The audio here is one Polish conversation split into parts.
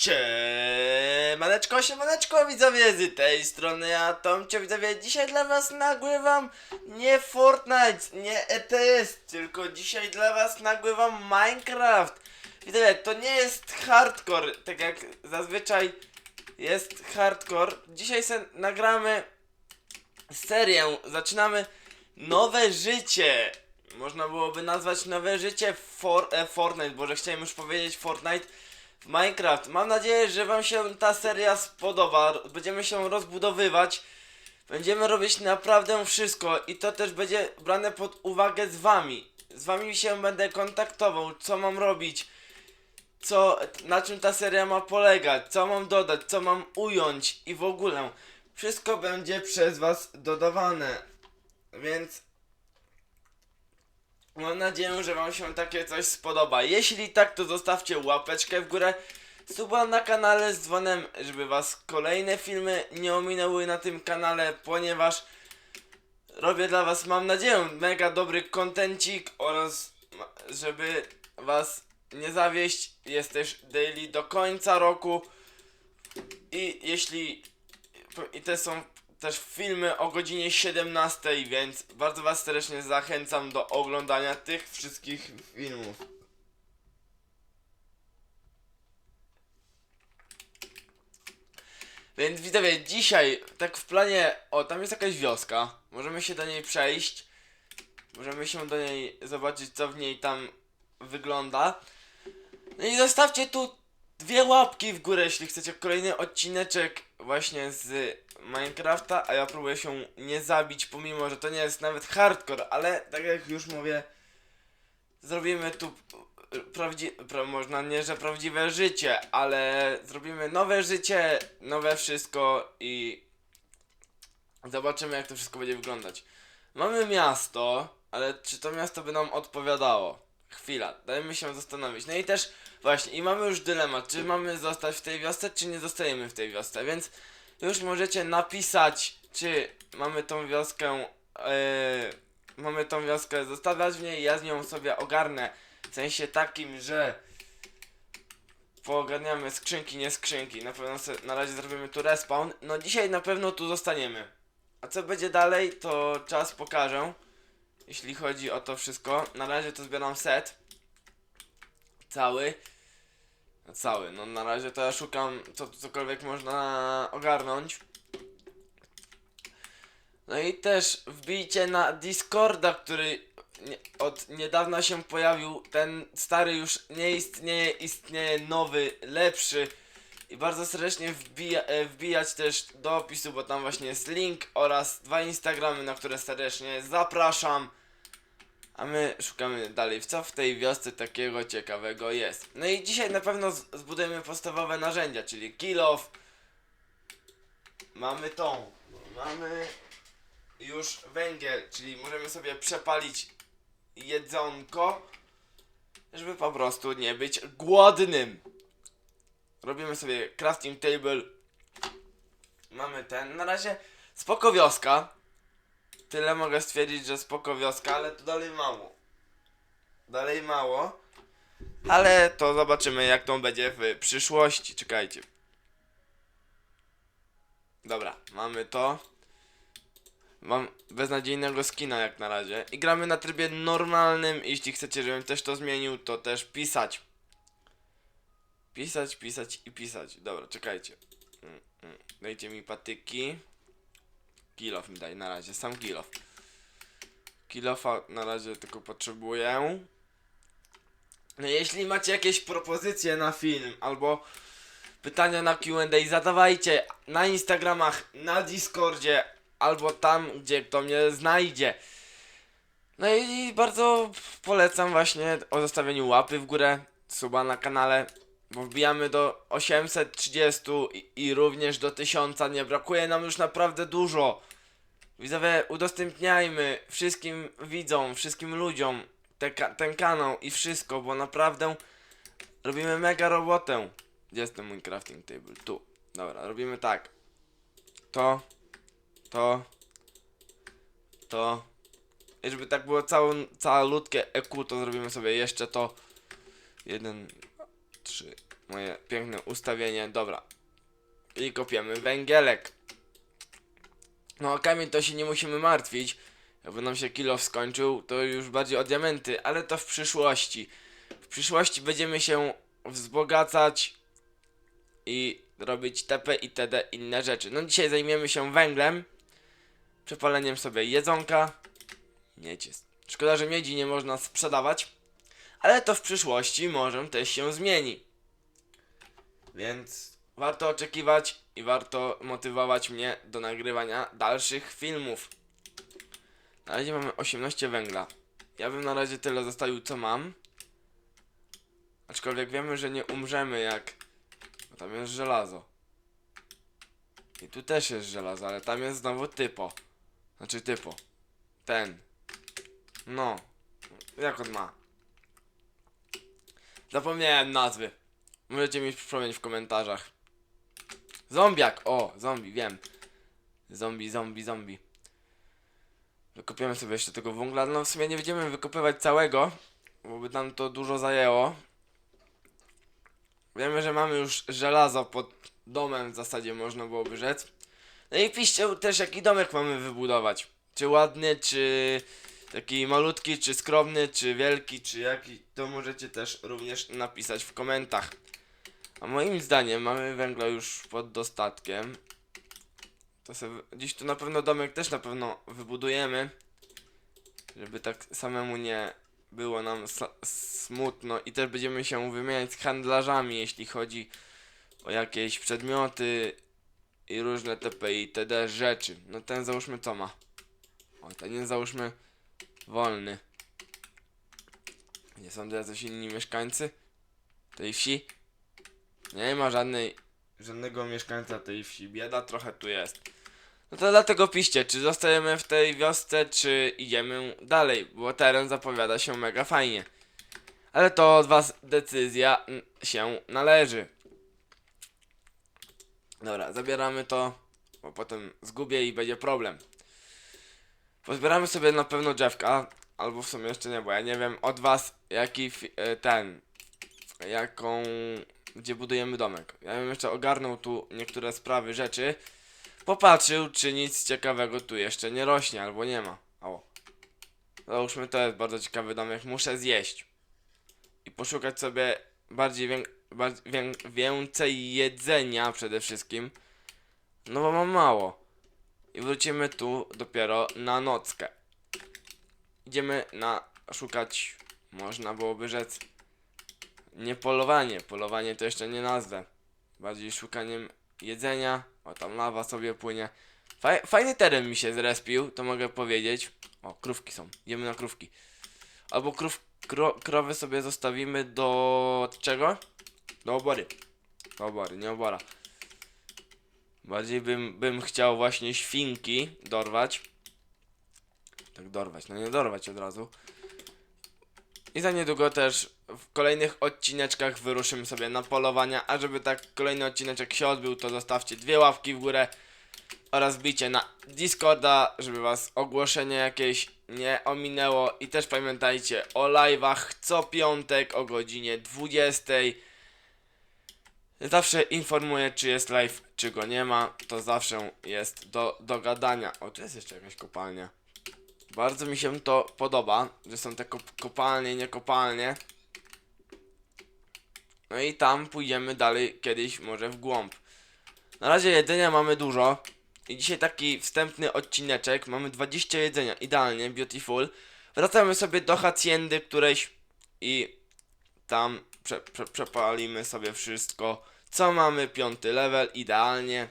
Siemaneczko, siemaneczko widzowie, z tej strony ja Tomcio widzowie, dzisiaj dla was nagrywam nie Fortnite, nie ETS, tylko dzisiaj dla was nagrywam Minecraft. Widzowie, to nie jest hardcore, tak jak zazwyczaj jest hardcore. Dzisiaj se nagramy serię, zaczynamy nowe życie. Można byłoby nazwać nowe życie for, e, Fortnite, bo że chciałem już powiedzieć Fortnite w Minecraft. Mam nadzieję, że Wam się ta seria spodoba. Będziemy się rozbudowywać. Będziemy robić naprawdę wszystko i to też będzie brane pod uwagę z Wami. Z Wami się będę kontaktował, co mam robić, co, na czym ta seria ma polegać, co mam dodać, co mam ująć i w ogóle. Wszystko będzie przez Was dodawane. Więc Mam nadzieję, że Wam się takie coś spodoba. Jeśli tak, to zostawcie łapeczkę w górę, suba na kanale z dzwonem, żeby Was kolejne filmy nie ominęły na tym kanale, ponieważ robię dla Was, mam nadzieję, mega dobry kontencik oraz żeby Was nie zawieść. Jest też daily do końca roku i jeśli i te są też filmy o godzinie 17, więc bardzo Was serdecznie zachęcam do oglądania tych wszystkich filmów. Więc widzowie, dzisiaj tak w planie, o tam jest jakaś wioska, możemy się do niej przejść, możemy się do niej zobaczyć co w niej tam wygląda. No i zostawcie tu dwie łapki w górę, jeśli chcecie kolejny odcineczek właśnie z Minecrafta, a ja próbuję się nie zabić, pomimo, że to nie jest nawet hardcore, ale tak jak już mówię, zrobimy tu prawdziwe, pra, można nie, że prawdziwe życie, ale zrobimy nowe życie, nowe wszystko i zobaczymy jak to wszystko będzie wyglądać. Mamy miasto, ale czy to miasto by nam odpowiadało? Chwila, dajmy się zastanowić. No i też właśnie, i mamy już dylemat, czy mamy zostać w tej wiosce, czy nie zostajemy w tej wiosce, więc już możecie napisać, czy mamy tą wioskę, e, mamy tą wioskę zostawiać w niej, ja z nią sobie ogarnę, w sensie takim, że poogarniamy skrzynki, nie skrzynki, na pewno na razie zrobimy tu respawn, no dzisiaj na pewno tu zostaniemy. A co będzie dalej, to czas pokażę, jeśli chodzi o to wszystko. Na razie to zbieram set, cały, no cały, no na razie to ja szukam co, cokolwiek można ogarnąć. No i też wbijcie na Discorda, który od niedawna się pojawił. Ten stary już nie istnieje, istnieje nowy, lepszy. I bardzo serdecznie wbija, e, wbijać też do opisu, bo tam właśnie jest link oraz dwa Instagramy, na które serdecznie zapraszam. A my szukamy dalej, co w tej wiosce takiego ciekawego jest. No i dzisiaj na pewno zbudujemy podstawowe narzędzia, czyli kill off. Mamy tą. Mamy już węgiel, czyli możemy sobie przepalić jedzonko, żeby po prostu nie być głodnym. Robimy sobie crafting table. Mamy ten. Na razie spoko wioska. Tyle mogę stwierdzić, że spoko wioska, ale to dalej mało. Dalej mało. Ale to zobaczymy jak to będzie w przyszłości. Czekajcie. Dobra, mamy to. Mam beznadziejnego skina jak na razie. I gramy na trybie normalnym. Jeśli chcecie, żebym też to zmienił, to też pisać. Pisać, pisać i pisać. Dobra, czekajcie. Mm, mm. Dajcie mi patyki. Kilof mi daj na razie, sam kilof. Kilofa na razie tylko potrzebuję. No jeśli macie jakieś propozycje na film albo pytania na Q&A zadawajcie na Instagramach, na Discordzie albo tam, gdzie kto mnie znajdzie. No i bardzo polecam właśnie o zostawieniu łapy w górę, suba na kanale, bo wbijamy do 830 i, i również do 1000, nie brakuje nam już naprawdę dużo. Widzowie, udostępniajmy wszystkim widzom, wszystkim ludziom te, ten kanał i wszystko, bo naprawdę robimy mega robotę. Gdzie jest ten mój crafting table? Tu. Dobra, robimy tak. To, to, to. I żeby tak było całą, całe ludkie EQ, to zrobimy sobie jeszcze to. Jeden, trzy, moje piękne ustawienie. Dobra. I kopiemy węgielek. No o kamień to się nie musimy martwić. Jakby nam się kilo skończył, to już bardziej o diamenty, ale to w przyszłości. W przyszłości będziemy się wzbogacać i robić TP i TD inne rzeczy. No dzisiaj zajmiemy się węglem, przepaleniem sobie jedzonka. Miedź jest. Szkoda, że miedzi nie można sprzedawać, ale to w przyszłości może też się zmieni. Więc warto oczekiwać i warto motywować mnie do nagrywania dalszych filmów. Na razie mamy 18 węgla. Ja bym na razie tyle zostawił co mam. Aczkolwiek wiemy, że nie umrzemy jak... Bo tam jest żelazo. I tu też jest żelazo, ale tam jest znowu typo. Znaczy typo. Ten. No. Jak on ma? Zapomniałem nazwy. Możecie mi przypomnieć w komentarzach. Zombiak! O, zombie, wiem. Zombie, zombie, zombie. Wykopiemy sobie jeszcze tego węgla. No w sumie nie będziemy wykopywać całego, bo by nam to dużo zajęło. Wiemy, że mamy już żelazo pod domem w zasadzie można byłoby rzec. No i piszcie też jaki domek mamy wybudować. Czy ładny, czy taki malutki, czy skromny, czy wielki, czy jaki. To możecie też również napisać w komentarzach. A moim zdaniem mamy węgla już pod dostatkiem. To sobie, dziś tu na pewno domek też na pewno wybudujemy. Żeby tak samemu nie było nam smutno i też będziemy się wymieniać z handlarzami, jeśli chodzi o jakieś przedmioty i różne TP i TD rzeczy. No ten załóżmy co ma? O, ten załóżmy wolny. Nie są tu jacyś inni mieszkańcy tej wsi? Nie ma żadnej, żadnego mieszkańca tej wsi. Bieda trochę tu jest. No to dlatego piszcie, czy zostajemy w tej wiosce, czy idziemy dalej, bo teren zapowiada się mega fajnie. Ale to od was decyzja się należy. Dobra, zabieramy to, bo potem zgubię i będzie problem. Pozbieramy sobie na pewno drzewka, albo w sumie jeszcze nie, bo ja nie wiem od was jaki e, ten, jaką, gdzie budujemy domek. Ja bym jeszcze ogarnął tu niektóre sprawy, rzeczy. Popatrzył, czy nic ciekawego tu jeszcze nie rośnie, albo nie ma. O. Załóżmy, to jest bardzo ciekawy domek. Muszę zjeść. I poszukać sobie bardziej wię- bar- wię- więcej jedzenia przede wszystkim. No bo mam mało. I wrócimy tu dopiero na nockę. Idziemy na szukać, można byłoby rzec, nie polowanie. Polowanie to jeszcze nie nazwę. Bardziej szukaniem jedzenia. O, tam lawa sobie płynie. Faj, fajny teren mi się zrespił, to mogę powiedzieć. O, krówki są. Idziemy na krówki. Albo krów, kro, krowy sobie zostawimy do czego? Do obory. Do obory, nie obora. Bardziej bym, bym chciał właśnie świnki dorwać. Tak dorwać, no nie dorwać od razu. I za niedługo też w kolejnych odcineczkach wyruszymy sobie na polowania, a żeby tak kolejny odcineczek się odbył, to zostawcie dwie łapki w górę oraz wbijcie na Discorda, żeby was ogłoszenie jakieś nie ominęło i też pamiętajcie o live'ach co piątek o godzinie 20. Zawsze informuję czy jest live, czy go nie ma, to zawsze jest do dogadania. O, tu jest jeszcze jakaś kopalnia. Bardzo mi się to podoba, że są te kop kopalnie, nie kopalnie. No i tam pójdziemy dalej kiedyś może w głąb. Na razie jedzenia mamy dużo. I dzisiaj taki wstępny odcineczek. Mamy 20 jedzenia, idealnie, beautiful. Wracamy sobie do haciendy którejś i tam prze, prze, przepalimy sobie wszystko. Co mamy? Piąty level, idealnie.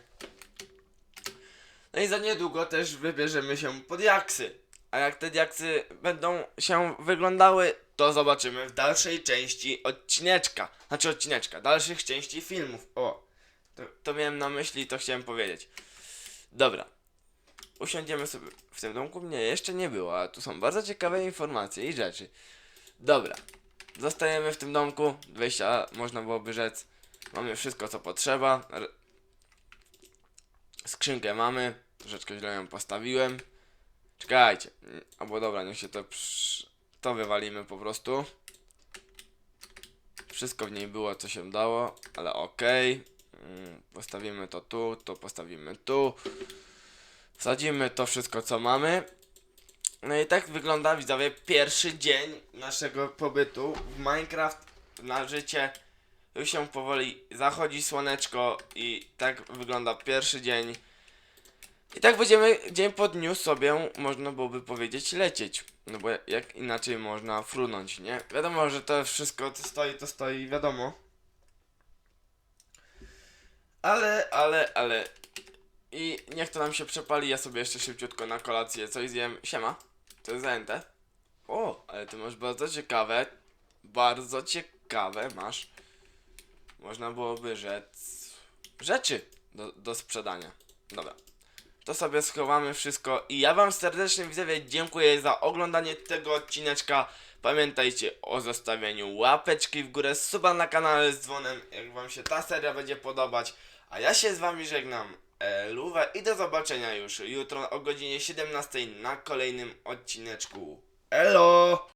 No i za niedługo też wybierzemy się pod jaksy. A jak te diaksy będą się wyglądały, to zobaczymy w dalszej części odcineczka. Znaczy odcineczka, dalszych części filmów. O, to, to miałem na myśli to chciałem powiedzieć. Dobra. Usiądziemy sobie w tym domku. Nie, jeszcze nie było, a tu są bardzo ciekawe informacje i rzeczy. Dobra. Zostajemy w tym domku. Wejścia, można byłoby rzec. Mamy wszystko, co potrzeba. Skrzynkę mamy. Troszeczkę źle ją postawiłem. Czekajcie. Albo dobra, niech się to przy... To wywalimy po prostu. Wszystko w niej było, co się dało, ale okej. Mm, Postawimy to tu, to postawimy tu. Wsadzimy to wszystko, co mamy. No i tak wygląda, widzowie, pierwszy dzień naszego pobytu w Minecraft na życie. Już się powoli zachodzi słoneczko i tak wygląda pierwszy dzień. I tak będziemy dzień po dniu sobie, można byłoby powiedzieć, lecieć. No bo jak inaczej można frunąć, nie? Wiadomo, że to wszystko co stoi, to stoi, wiadomo. Ale, ale, ale. I niech to nam się przepali, ja sobie jeszcze szybciutko na kolację coś zjem. Siema, to jest zajęte. O, ale ty masz bardzo ciekawe, bardzo ciekawe masz. Można byłoby rzec rzeczy do, do sprzedania. Dobra. To sobie schowamy wszystko i ja wam serdecznie widzowie dziękuję za oglądanie tego odcineczka. Pamiętajcie o zostawieniu łapeczki w górę, suba na kanale z dzwonem, jak wam się ta seria będzie podobać. A ja się z wami żegnam, Luwe i do zobaczenia już jutro o godzinie 17 na kolejnym odcineczku. Elo!